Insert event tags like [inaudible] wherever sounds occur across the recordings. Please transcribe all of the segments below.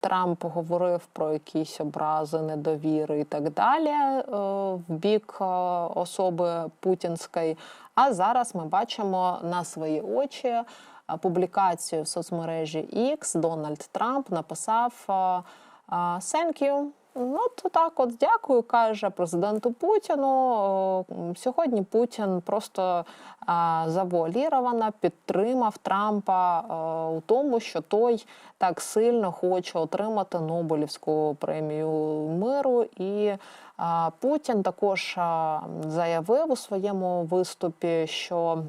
Трамп говорив про якісь образи, недовіри і так далі е, в бік е, особи путінської. А зараз ми бачимо на свої очі е, публікацію в соцмережі X. Дональд Трамп написав «Thank you». Ну, то так, от дякую, каже президенту Путіну. Сьогодні Путін просто завуаліровано підтримав Трампа у тому, що той так сильно хоче отримати Нобелівську премію миру. І Путін також заявив у своєму виступі, що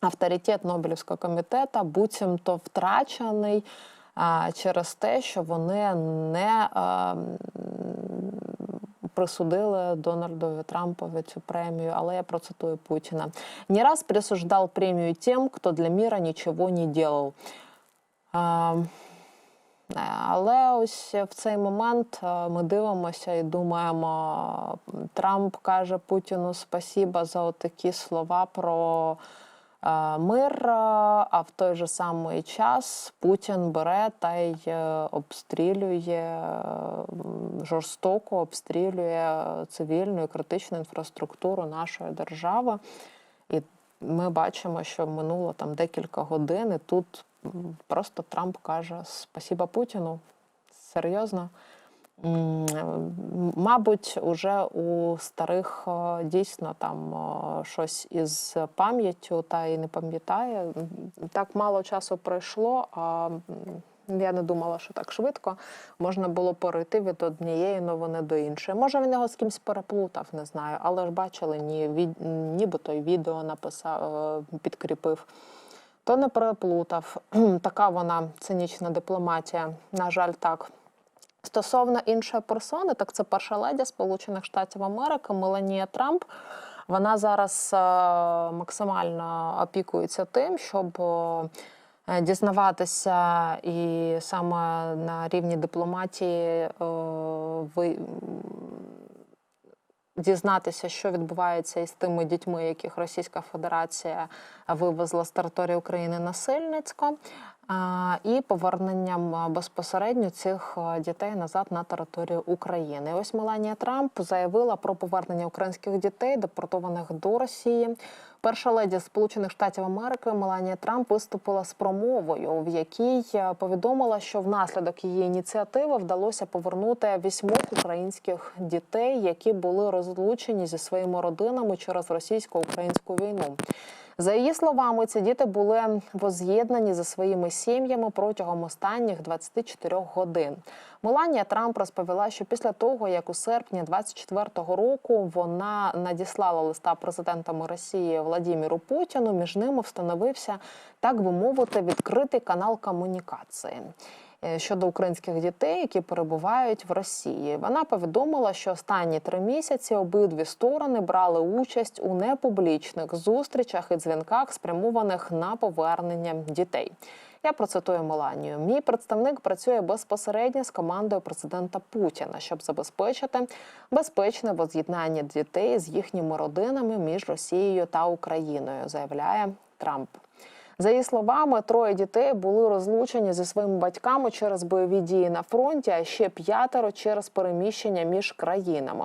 авторитет Нобелівського комітету буцімто втрачений через те, що вони не присудили Дональдові Трампові цю премію. Але я процитую Путіна. Не раз присуждав премію тим, хто для міра нічого не делав. А, Е, Але ось в цей момент е, ми дивимося і думаємо, Трамп каже Путіну спасіба за такі слова про мир. е, А в той же самий час Путін бере та й е, обстрілює е, жорстоко обстрілює цивільну і критичну інфраструктуру нашої держави. І ми бачимо, що минуло там декілька годин, і тут просто Трамп каже Спасіба Путіну. Серйозно. Мабуть, уже у старих е, дійсно там е, щось із пам'яттю та й не пам'ятає. Так мало часу пройшло, а я не думала, що так швидко можна було перейти від однієї новини до іншої. Може, він його з кимось переплутав, не знаю, але ж бачили, ні, від- нібито й відео написав, е, підкріпив. То не переплутав. Така вона цинічна дипломатія. На жаль, так. Стосовно іншої персони, так це перша леді Сполучених Штатів Америки Меланія Трамп. Вона зараз е, максимально опікується тим, щоб е, дізнаватися і саме на рівні дипломатії е, ви, дізнатися, що відбувається із тими дітьми, яких Російська Федерація вивезла з території України насильницько, і поверненням безпосередньо цих дітей назад на територію України. Ось Меланія Трамп заявила про повернення українських дітей, депортованих до Росії. Перша леді Сполучених Штатів Америки Меланія Трамп виступила з промовою, в якій е, повідомила, що внаслідок її ініціативи вдалося повернути вісьмох українських дітей, які були розлучені зі своїми родинами через російсько-українську війну. За її словами, ці діти були воз'єднані зі своїми сім'ями протягом останніх 24 годин. Меланія Трамп розповіла, що після того, як у серпні 24-го року вона надіслала листа президентам Росії Владіміру Путіну, між ними встановився так би мовити відкритий канал комунікації. е, Щодо українських дітей, які перебувають в Росії, вона повідомила, що останні три місяці обидві сторони брали участь у непублічних зустрічах і дзвінках, спрямованих на повернення дітей. Я процитую Меланію. Мій представник працює безпосередньо з командою президента Путіна, щоб забезпечити безпечне воз'єднання дітей з їхніми родинами між Росією та Україною, заявляє Трамп. За її словами, троє дітей були розлучені зі своїми батьками через бойові дії на фронті, а ще п'ятеро через переміщення між країнами.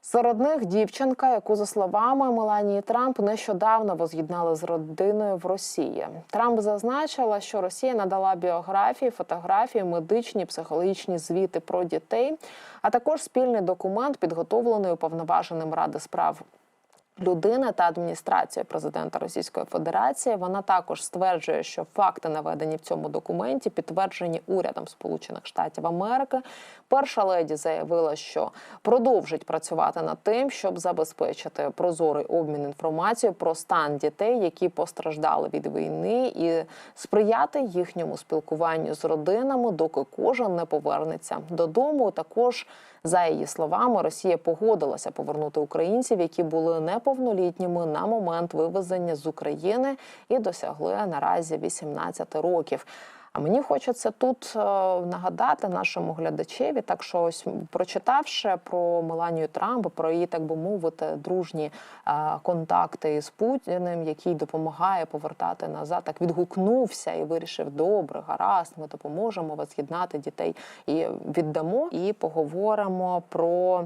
Серед них дівчинка, яку за словами Меланії Трамп нещодавно воз'єднали з родиною в Росії. Трамп зазначила, що Росія надала біографії, фотографії, медичні, психологічні звіти про дітей, а також спільний документ, підготовлений уповноваженим ради справ людини та адміністрація президента Російської Федерації. Вона також стверджує, що факти наведені в цьому документі підтверджені урядом Сполучених Штатів Америки. Перша леді заявила, що продовжить працювати над тим, щоб забезпечити прозорий обмін інформацією про стан дітей, які постраждали від війни, і сприяти їхньому спілкуванню з родинами, доки кожен не повернеться додому. Також за її словами, Росія погодилася повернути українців, які були неповнолітніми на момент вивезення з України і досягли наразі 18 років. А мені хочеться тут е, нагадати нашому глядачеві, так що ось прочитавши про Меланію Трамп, про її, так би мовити, дружні е, контакти з Путіним, який допомагає повертати назад, так відгукнувся і вирішив: добре, гаразд, ми допоможемо воз'єднати дітей і віддамо, і поговоримо про.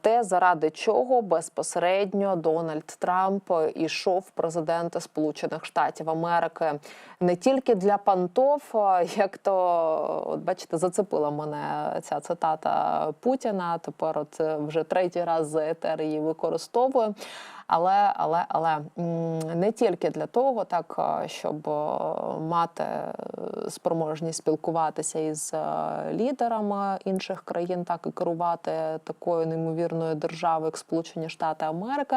Те, заради чого безпосередньо Дональд Трамп ішов президента Сполучених Штатів Америки не тільки для пантов, як то от бачите, зацепила мене ця цитата Путіна. Тепер от е, вже третій раз за етер її використовую. Але, але, але не тільки для того, так е, щоб е, мати е, спроможність спілкуватися із лідерами інших країн, так і керувати такою неймовірною державою, як Сполучені Штати Америки.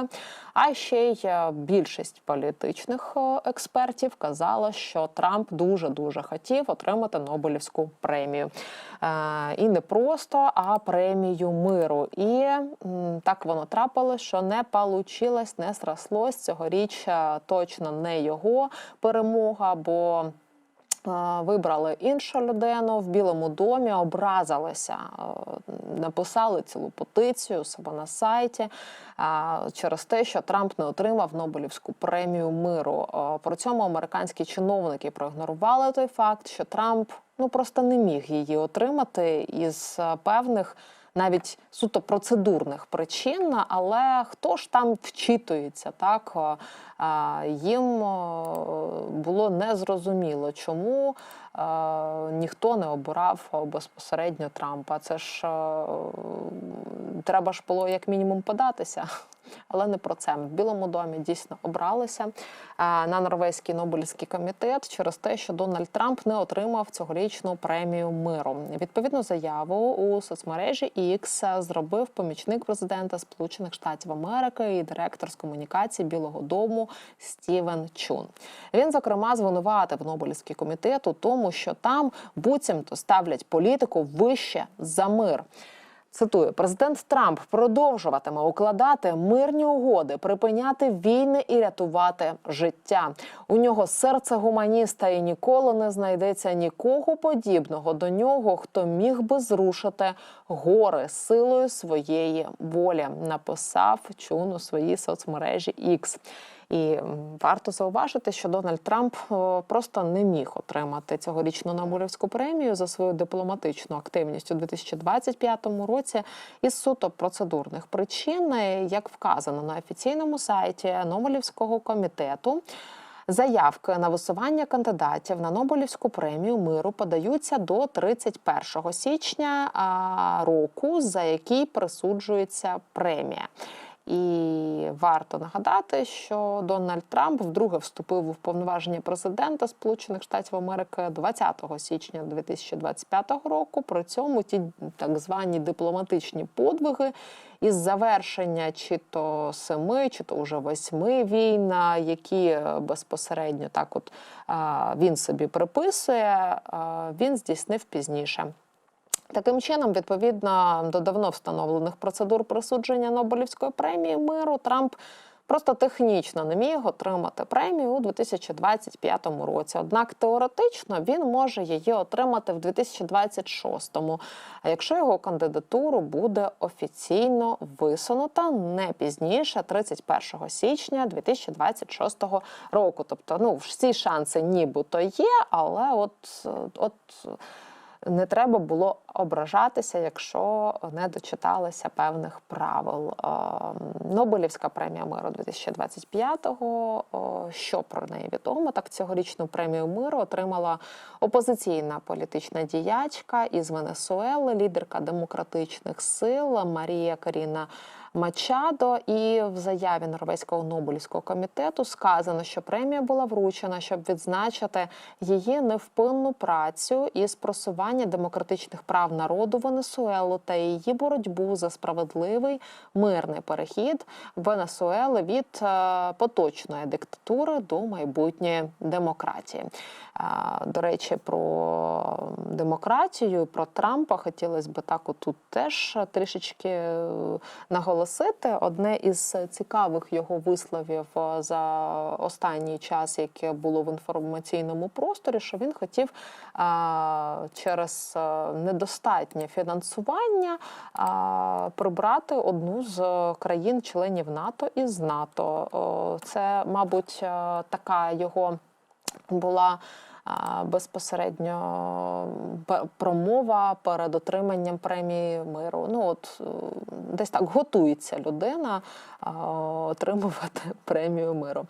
А ще й більшість політичних експертів казала, що Трамп дуже дуже хотів отримати Нобелівську премію. І не просто, а премію миру. І так воно трапилось, що не получилось, не срослось. Цьогоріч точно не його перемога, бо вибрали іншу людину в Білому домі, образилися, написали цілу петицію себе на сайті через те, що Трамп не отримав Нобелівську премію миру. При цьому американські чиновники проігнорували той факт, що Трамп ну просто не міг її отримати із певних. Навіть суто процедурних причин, але хто ж там вчитується, так їм е, було незрозуміло, чому е, ніхто не обирав безпосередньо Трампа. Це ж е, треба ж було як мінімум податися. Але не про це. В Білому домі дійсно обралися е, на Норвезький Нобелівський комітет через те, що Дональд Трамп не отримав цьогорічну премію миру. Відповідну заяву у соцмережі X зробив помічник президента Сполучених Штатів Америки і директор з комунікації Білого Дому Стівен Чун. Він зокрема звинуватив Нобелівський комітет у тому, що там буцімто ставлять політику вище за мир. Цитую, президент Трамп продовжуватиме укладати мирні угоди, припиняти війни і рятувати життя. У нього серце гуманіста і ніколи не знайдеться нікого подібного до нього, хто міг би зрушити гори силою своєї волі. Написав Чун у своїй соцмережі X. І варто зауважити, що Дональд Трамп просто не міг отримати цьогорічну Нобелівську премію за свою дипломатичну активність у 2025 році із суто процедурних причин, як вказано на офіційному сайті Нобелівського комітету. Заявки на висування кандидатів на Нобелівську премію миру подаються до 31 січня року, за який присуджується премія. І варто нагадати, що Дональд Трамп вдруге вступив у повноваження президента Сполучених Штатів Америки 20 січня 2025 року. При цьому ті так звані дипломатичні подвиги із завершення чи то семи, чи то вже восьми війн, які е, безпосередньо так, от він собі приписує, він здійснив пізніше. Таким чином, відповідно до давно встановлених процедур присудження Нобелівської премії миру, Трамп просто технічно не міг отримати премію у 2025 році. Однак теоретично він може її отримати в 2026-му, а якщо його кандидатуру буде офіційно висунута не пізніше 31 січня 2026 року. Тобто, ну всі шанси нібито є, але от, от не треба було ображатися, якщо не дочиталися певних правил. Е, Нобелівська премія миру 2025-го, Що про неї відомо? Так цьогорічну премію миру отримала опозиційна політична діячка із Венесуели, лідерка демократичних сил Марія Каріна. Мачадо і в заяві Норвезького Нобелівського комітету сказано, що премія була вручена, щоб відзначити її невпинну працю із просування демократичних прав народу Венесуели та її боротьбу за справедливий мирний перехід Венесуели від е, поточної диктатури до майбутньої демократії. Е, До речі, про демократію про Трампа хотілося б так отут теж трішечки е, наголосити наголосити. Одне із цікавих його висловів е, за останній час, яке було в інформаційному просторі, що він хотів е, через е, недостатнє фінансування прибрати одну з країн-членів НАТО із НАТО. Це, мабуть, така його була безпосередньо промова перед отриманням премії миру. Ну от е, десь так готується людина отримувати [laughs] премію миру.